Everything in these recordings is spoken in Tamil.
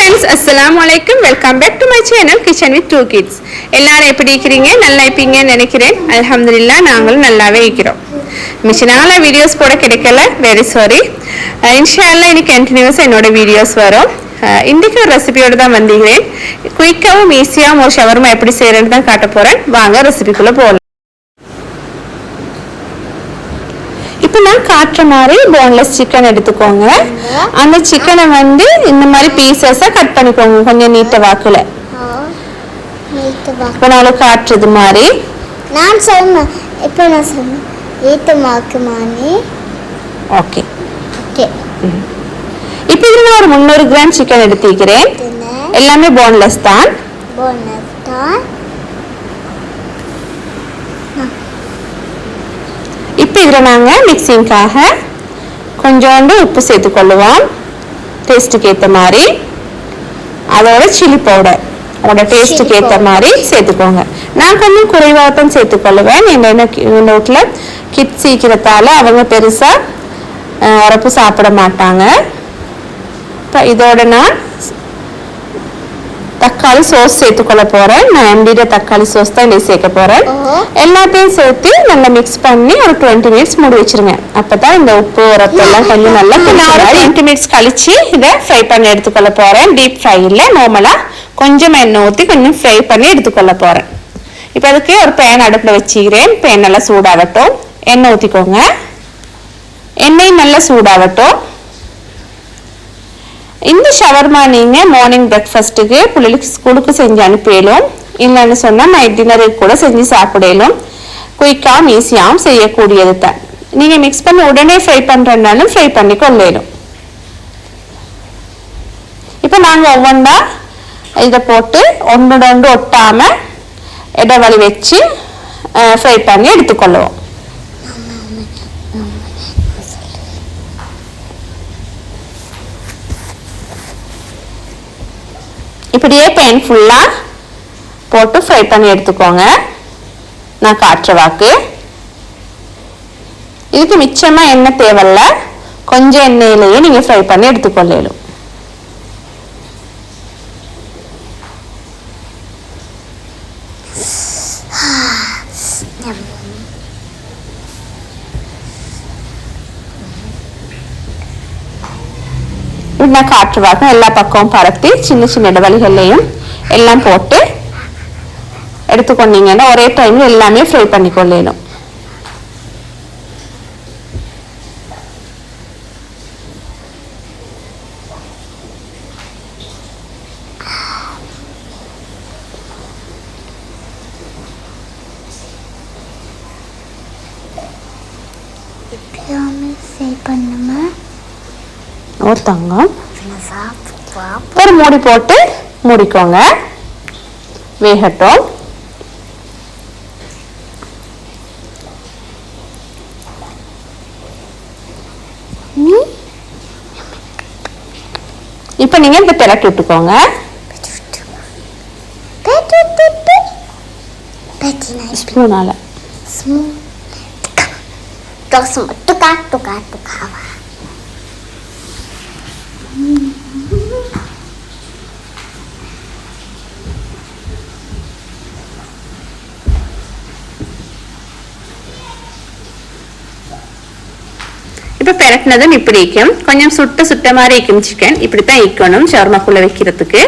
ஃப்ரெண்ட்ஸ் அஸ்லாம் அலைக்கும் welcome back to my channel kitchen with two kids எல்லாரும் எப்படி இருக்கிறீங்க? நல்லா இருப்பீங்கன்னு நினைக்கிறேன். அலமதுல்லா நாங்களும் நல்லாவே இருக்கிறோம். மிஷினால வீடியோஸ் போட கிடைக்கல. வெரி சாரி இன்ஷால்லாம் இனி கண்டினியூஸ் என்னோட வீடியோஸ் வரும். இன்றைக்கு ஒரு ரெசிபியோட தான் வந்திருக்கிறேன் குயிக்காகவும் ஈஸியாகவும் ஒரு ஷவர்மா எப்படி செய்யறேன்னு தான் காட்ட போகிறேன் வாங்க ரெசிபிக்குள்ள போகலாம் இப்போ நான் காட்டுற மாதிரி போன்லெஸ் சிக்கன் எடுத்துக்கோங்க. அந்த சிக்கனை வந்து இந்த மாதிரி பீசஸாக கட் பண்ணிக்கோங்க. கொஞ்சம் நீட்ட வாக்குல. இப்போ நான் காட்டுறது மாதிரி. நான் சொன்னேன் இப்போ நான் சொன்னேன் நீட்டு மாக்குமானி ஓகே. ஓகே இப்போ இதில் நான் ஒரு முந்நூறு கிராம் சிக்கன் எடுத்துக்கிறேன் எல்லாமே போன்லெஸ் தான். போனதான் இப்போ இதில் நாங்கள் மிக்சிங்காக கொஞ்சோண்டு உப்பு சேர்த்துக்கொள்ளுவோம் டேஸ்ட்டுக்கு ஏற்ற மாதிரி. அதோட சில்லி பவுடர் உங்களோட டேஸ்ட்டுக்கு ஏற்ற. மாதிரி சேர்த்துக்கோங்க. நான் கொஞ்சம் குறைவாக தான் சேர்த்துக்கொள்ளுவேன் என்ன வீட்டில் கிட்ஸ் சீக்கிரத்தால் அவங்க பெருசாக உரப்பு சாப்பிட மாட்டாங்க. இப்போ இதோட நான் தக்காளி சோஸ் சேர்த்துக்கொள்ள போகிறேன் நான் எம்டிட தக்காளி சோஸ் தான் இன்னைக்கு சேர்க்க போகிறேன். எல்லாத்தையும் சேர்த்து நல்லா மிக்ஸ் பண்ணி ஒரு டுவெண்ட்டி மினிட்ஸ் மூடி வச்சிருங்க. அப்பதான் இந்த உப்பு உரப்பு எல்லாம் கொஞ்சம் நல்லா டுவெண்ட்டி மினிட்ஸ் கழிச்சு இதை ஃப்ரை பண்ணி எடுத்துக்கொள்ள போறேன். டீப் ஃப்ரை இல்லை நார்மலா கொஞ்சம் எண்ணெய் ஊற்றி கொஞ்சம் ஃப்ரை பண்ணி எடுத்துக்கொள்ள போறேன். இப்போ அதுக்கு ஒரு பேன் அடுப்பில் வச்சுக்கிறேன். பேன் நல்லா சூடாகட்டும். எண்ணெய் ஊற்றிக்கோங்க எண்ணெய் நல்லா சூடாகட்டும். இந்த ஷவர்மா நீங்கள் மார்னிங் பிரேக்ஃபாஸ்ட்டுக்கு பிள்ளைகளுக்கு ஸ்கூலுக்கு செஞ்சு அனுப்பிடலும். இல்லைன்னு சொன்னால் நைட் டின்னருக்கு கூட செஞ்சு சாப்பிடலும். குயிக்காகவும் ஈஸியாகவும் செய்யக்கூடியது தான். நீங்கள் மிக்ஸ் பண்ணி உடனே ஃப்ரை பண்ணுறதுனாலும் ஃப்ரை பண்ணி கொள்ளிடும் இப்போ நாங்கள் ஒவ்வொன்றா இதை போட்டு ஒன்று ஒன்று ஒட்டாமல் இடைவெளி வச்சு ஃப்ரை பண்ணி எடுத்துக்கொள்ளுவோம். இப்படியே பேன் ஃபுல்லாக போட்டு ஃப்ரை பண்ணி எடுத்துக்கோங்க. நான் காட்டுற வாக்கு. இதுக்கு மிச்சமாக எண்ணெய் தேவையில்ல. கொஞ்சம் எண்ணெயிலேயே நீங்கள் ஃப்ரை பண்ணி எடுத்துக்கொள்ளலும். இப்படி காற்று காற்றுவாக எல்லா பக்கமும் பரப்பி சின்ன சின்ன இடைவெளிகள்லையும் எல்லாம் போட்டு எடுத்துக்கொண்டீங்கன்னா ஒரே டைம்ல எல்லாமே ஃப்ரை பண்ணி கொள்ளணும் இப்பயாமே பண்ணுமா ஒரு தங்கம் ஒரு மூடி போட்டு மூடிக்கோங்க. வேகட்டும். இப்போ நீங்க இந்த திரட்டி விட்டுக்கோங்க. ஸ்பூனால. smooth. Tuka semua tuka இப்படி இருக்கும் கொஞ்சம் சுட்ட சுட்ட மாதிரி இருக்கும் சிக்கன் இப்படி தான் இருக்கணும் ஷவர்மாக்குள்ள வைக்கிறதுக்கு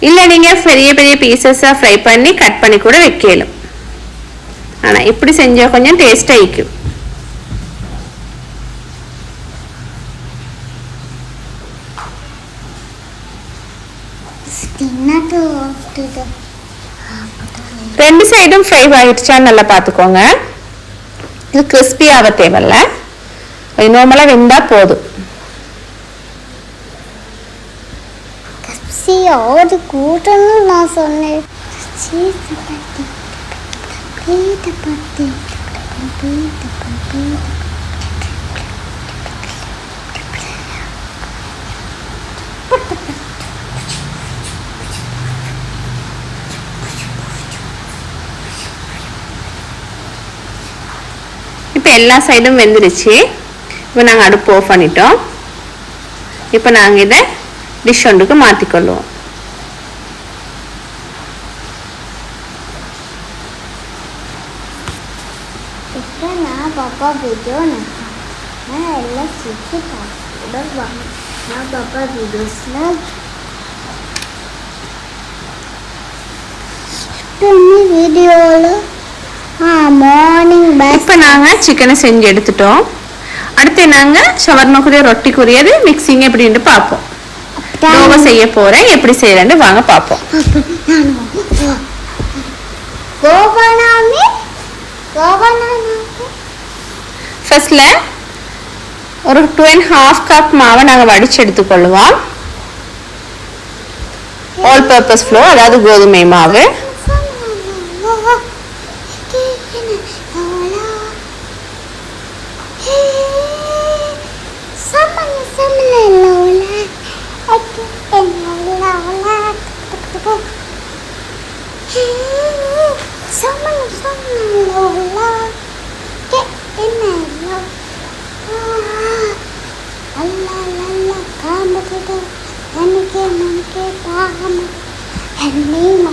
இல்லை நீங்கள் பெரிய பெரிய பீசஸாக ஃப்ரை பண்ணி கட் பண்ணி கூட வைக்கலாம் ஆனால் இப்படி செஞ்சால் கொஞ்சம் waktu tu. ரெண்டு சைடும் ஃப்ரை ஆகிடுச்சான்னு நல்லா பார்த்துக்கோங்க இது கிறிஸ்பி ஆக தேவையில்ல நார்மலாக வெந்தால் போதும் அது கூட்டம்னு நான் சொன்னேன் பத்தி பத்தி எல்லா சைடும் வெந்துருச்சு இப்போ நாங்கள் அடுப்பு ஆஃப் பண்ணிட்டோம் இப்போ நாங்கள் இதை டிஷ் ஒன்றுக்கு மாற்றிக்கொள்வோம் இப்போ நான் பாப்பா வீடியோ நான் எல்லாம் சுற்றி பார்த்துடுவாங்க நான் பாப்பா வீடியோஸில் வீடியோவில் ஆ மார்னிங் இப்போ நாங்கள் சிக்கனை செஞ்சு எடுத்துட்டோம். அடுத்து நாங்கள் ஷவர்மாக்குரிய ரொட்டிக்குரியது மிக்சிங் எப்படின்ட்டு பார்ப்போம். தோவை செய்ய போகிறேன் எப்படி செய்கிறேன்னு வாங்க பார்ப்போம். ஃபர்ஸ்ட்ல ஒரு டூ அண்ட் ஹாஃப் கப் மாவை நாங்கள் வடிச்சு எடுத்துக்கொள்வோம் ஆல் பர்பஸ் ஃப்ளோ அதாவது கோதுமை மாவு. sao mà làm sao mà lồ la? Cái cái này nó à, la la la la ca mà cái đó anh kia mình kia ta mà hình như mà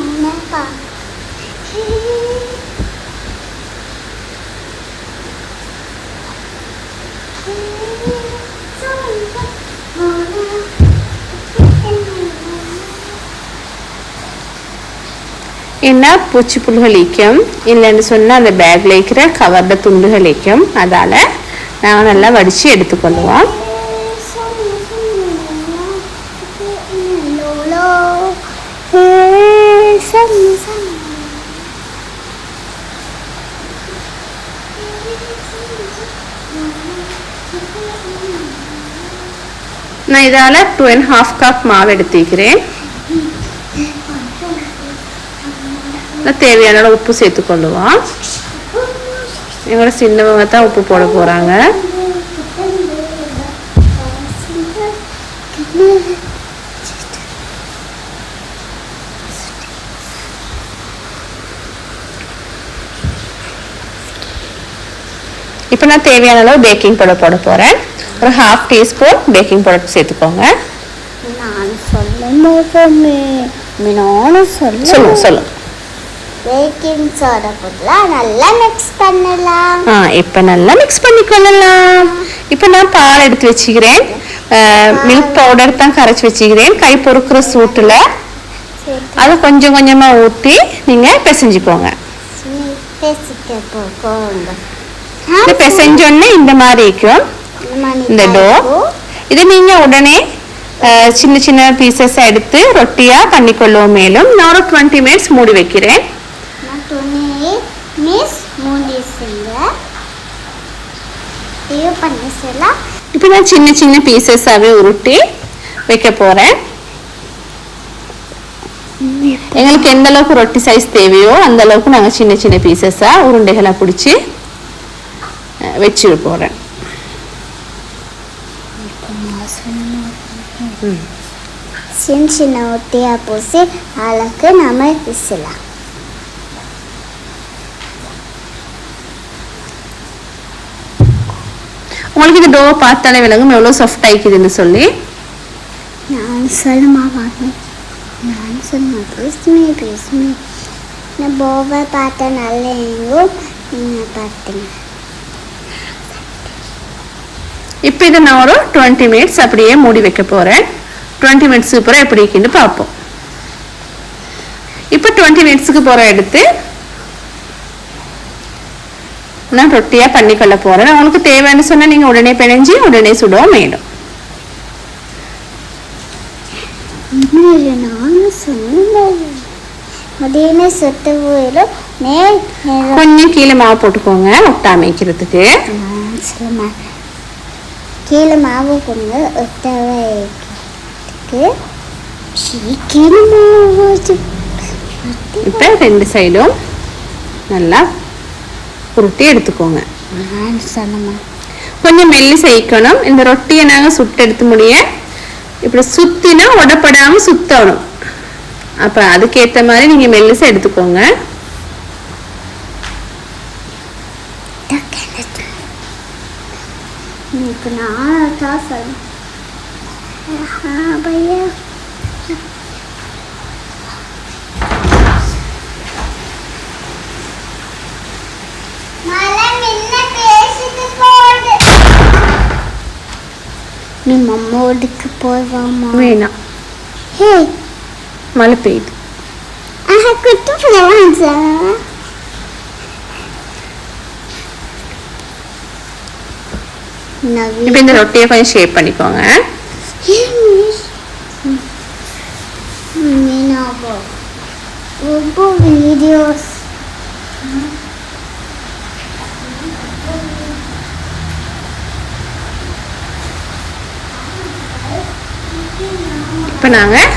என்ன? பூச்சி புல்களிக்கும் இல்லைன்னு சொன்னால் அந்த பேக்கில் இருக்கிற கவர்ட துண்டுகளிக்கும் அதால் நாங்கள் நல்லா வடித்து எடுத்துக்கொள்வோம் நான் இதால் டூ அண்ட் ஹாஃப் கப் மாவு எடுத்துக்கிறேன். நான் தேவையான அளவு உப்பு சேர்த்துக்கொள்ளுவோம் எங்களோட சின்னவங்க தான் உப்பு போட போகிறாங்க இப்போ நான் தேவையான அளவு பேக்கிங் பவுடர் போட போகிறேன் ஒரு ஹாஃப் டீஸ்பூன் பேக்கிங் பவுடர் சேர்த்துக்கோங்க நான் சொல்ல மாட்டோமே நானும் சொல்ல சொல்லுங்க சொல்லுங்க பேக்கிங் சோடா போடலாம் நல்லா மிக்ஸ் பண்ணலாம். ஆ இப்போ நல்லா மிக்ஸ் பண்ணிக்கொள்ளலாம் இப்போ நான் பால் எடுத்து வச்சுக்கிறேன். மில்க் பவுடர் தான் கரைச்சி வச்சுக்கிறேன். கை பொறுக்கிற சூட்டில். அதை கொஞ்சம் கொஞ்சமாக ஊற்றி நீங்கள் பிசைஞ்சுக்கோங்க. இந்த பிசைஞ்சோடனே இந்த மாதிரி இருக்கும். இந்த டோ இது நீங்கள் உடனே சின்ன சின்ன பீசஸ் எடுத்து ரொட்டியாக பண்ணிக்கொள்ளுவோம் மேலும் நான் ஒரு டுவெண்ட்டி மினிட்ஸ் மூடி வைக்கிறேன். நான் துணி மிஸ் மூடி செய்ய. இது பண்ணி செய்யலாம். இப்போ நான் சின்ன சின்ன பீசஸாகவே உருட்டி வைக்க போகிறேன் எங்களுக்கு எந்த அளவுக்கு ரொட்டி சைஸ் தேவையோ அந்த அளவுக்கு நாங்கள் சின்ன சின்ன பீசஸாக உருண்டைகளை பிடிச்சி அஹ், வச்சிட போகிறேன் சின்ன சின்ன ஒட்டியா பூசி அழகு நம்ம வீசலாம். உங்களுக்கு இந்த டோவை பார்த்தாலே விளங்கும். எவ்வளோ சாஃப்ட் ஆயிக்குதுன்னு சொல்லி. நான் சொல்லுமா நான் சொல்லுமா? பேசுமே பேசுமே நான் போவை பார்த்தா நல்லா எங்கும் நீங்கள் பார்த்தீங்க இப்போ இதை நான் ஒரு டுவெண்ட்டி மினிட்ஸ் அப்படியே மூடி வைக்க போகிறேன் டுவெண்ட்டி மினிட்ஸுக்கு அப்புறம் எப்படி இருக்குன்னு பார்ப்போம். இப்போ டுவெண்ட்டி மினிட்ஸுக்கு போகிற எடுத்து நான் ரொட்டியாக பண்ணிக்கொள்ள போகிறேன் உங்களுக்கு தேவைன்னு சொன்னால் நீங்கள் உடனே பிணைஞ்சி உடனே சுடவும் நேரம் கொஞ்சம் கீழே மாவு போட்டுக்கோங்க நான் சொல்லுமா கீழே மாவு கொண்டு ஒட்ட இப்போ ரெண்டு சைடும் நல்லா உருட்டி எடுத்துக்கோங்க. கொஞ்சம் மெல்லி செய்யணும். இந்த ரொட்டியை நாங்கள் சுட்டு எடுத்து முடிய இப்படி சுத்தினா உடப்படாம சுத்தணும். அப்ப அதுக்கேத்த மாதிரி நீங்க மெல்லிசா எடுத்துக்கோங்க. நான் நீ மம்மோடுக்கு போவாமா வேணாம் ஹே. மழை பெய்யுது ஆஹா குட்டு போகலாம் சார் இப்போ இந்த ரொட்டியை கொஞ்சம் ஷேப் பண்ணிக்கோங்க. மீனாவோ. ரொம்ப வீடியோஸ் இப்போ நாங்கள்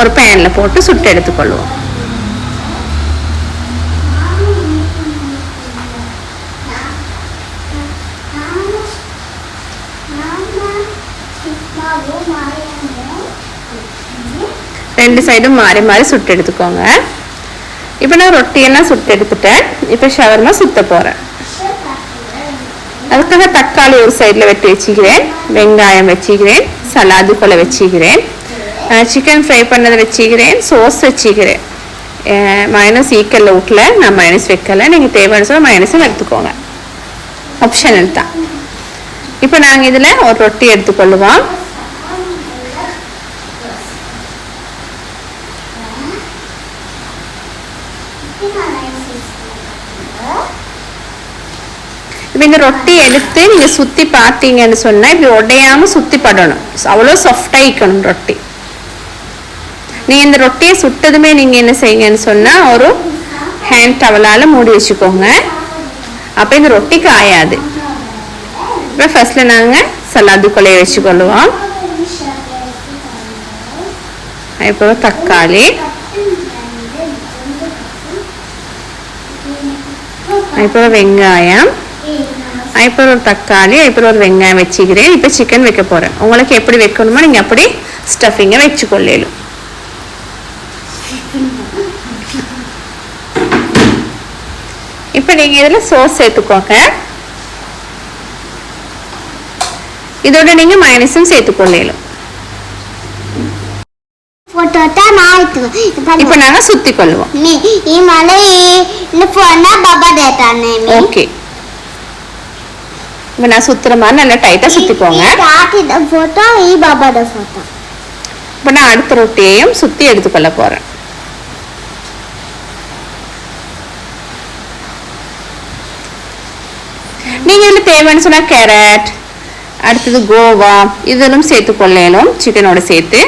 ஒரு பேனில் போட்டு சுட்டு எடுத்துக்கொள்வோம். ரெண்டு சைடும் மாறி மாறி சுட்டு எடுத்துக்கோங்க. இப்போ நான் ரொட்டியெல்லாம் சுட்டு எடுத்துட்டேன். இப்போ ஷவர்மா சுத்த போகிறேன் அதுக்காக தக்காளி ஒரு சைடில் வெட்டி வச்சுக்கிறேன். வெங்காயம் வச்சுக்கிறேன். சலாது கொலை வச்சுக்கிறேன். சிக்கன் ஃப்ரை பண்ணதை வச்சுக்கிறேன் சோஸ் வச்சுக்கிறேன். மைனஸ் ஈக்கல் ஊட்டில் நான் மைனஸ் வைக்கல. நீங்கள் தேவையான சொல்ல மைனஸும் எடுத்துக்கோங்க ஆப்ஷனல் தான். இப்போ நாங்கள் இதில் ஒரு ரொட்டி எடுத்துக்கொள்ளுவோம் இப்போ இந்த ரொட்டி எடுத்து நீங்கள் சுற்றி பார்த்தீங்கன்னு சொன்னால் இப்படி உடையாம சுற்றி படணும். அவ்வளோ சாஃப்டாக இருக்கணும் ரொட்டி. நீங்கள் இந்த ரொட்டியை சுட்டதுமே நீங்கள் என்ன செய்யுங்கன்னு சொன்னால் ஒரு ஹேண்ட் டவலால் மூடி வச்சுக்கோங்க. அப்போ இந்த ரொட்டி காயாது. இப்போ ஃபஸ்ட்டில் நாங்கள் சலாது கொலையை வச்சுக்கொள்ளுவோம். இப்போ தக்காளி. இப்போ வெங்காயம். இப்போ ஒரு தக்காளி இப்போ ஒரு வெங்காயம் வச்சுக்கிறேன். இப்போ சிக்கன் வைக்க போகிறேன் உங்களுக்கு எப்படி வைக்கணுமோ நீங்கள் அப்படி ஸ்டஃபிங்கை வச்சுக்கொள்ளலும். இப்போ நீங்கள் இதில் சோஸ் சேர்த்துக்கோங்க. இதோட நீங்கள் மயனஸும் சேர்த்துக்கொள்ளையிலும் இப்போ நாங்கள் சுத்தி கொள்ளுவோம் ஓகே. இப்போ நான் சுத்துற மாதிரி நல்லா பாபா சுத்திக்கோங்க. இப்போ நான் அடுத்த ரொட்டியையும் சுற்றி எடுத்துக்கொள்ள போறேன். நீங்கள் இதில் தேவைன்னு சொன்னால் கேரட் அடுத்தது கோவா இதெல்லாம் சேர்த்து கொள்ளையிலும் சிக்கனோட சேர்த்து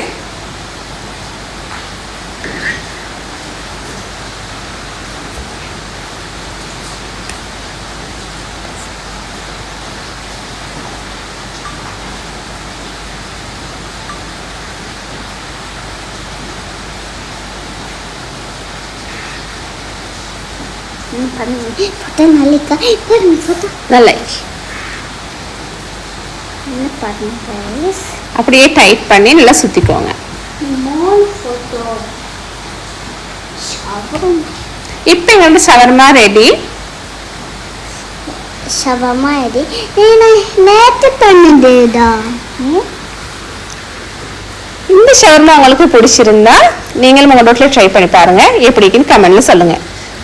அப்படியே டைட் பண்ணி நல்லா சுற்றிக்கோங்க இப்ப எங்களுக்கு சவர்மா ரெடி சவர்மா ரெடி நேற்று பண்ணதுடா இந்த ஷவர்மா உங்களுக்கு பிடிச்சிருந்தா நீங்களும் உங்கள் வீட்டில் ட்ரை பண்ணி பாருங்க. எப்படி இருக்குன்னு கமெண்ட்ல சொல்லுங்க.